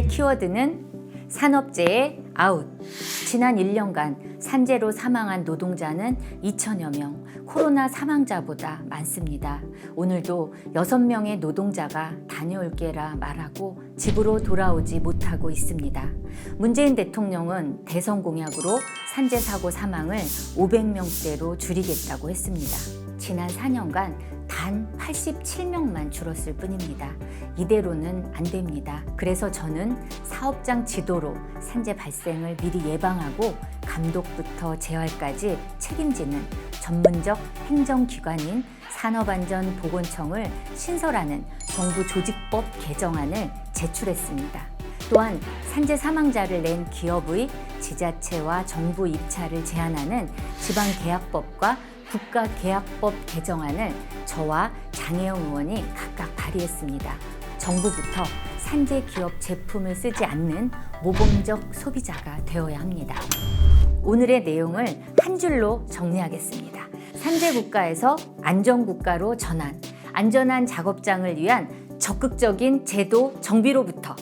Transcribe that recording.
키워드는 산업재해 아웃. 지난 1년간 산재로 사망한 노동자는 2천여 명, 코로나 사망자보다 많습니다. 오늘도 6명의 노동자가 다녀올게라 말하고 집으로 돌아오지 못하고 있습니다. 문재인 대통령은 대선 공약으로 산재 사고 사망을 500명대로 줄이겠다고 했습니다. 지난 4년간 단 87명만 줄었을 뿐입니다. 이대로는 안 됩니다. 그래서 저는 사업장 지도로 산재 발생을 미리 예방하고 감독부터 재활까지 책임지는 전문적 행정기관인 산업안전보건청을 신설하는 정부 조직법 개정안을 제출했습니다. 또한 산재 사망자를 낸 기업의 지자체와 정부 입찰을 제한하는 지방계약법과 국가계약법 개정안을 저와 장혜영 의원이 각각 발의했습니다. 정부부터 산재 기업 제품을 쓰지 않는 모범적 소비자가 되어야 합니다. 오늘의 내용을 한 줄로 정리하겠습니다. 산재 국가에서 안전 국가로 전환, 안전한 작업장을 위한 적극적인 제도 정비로부터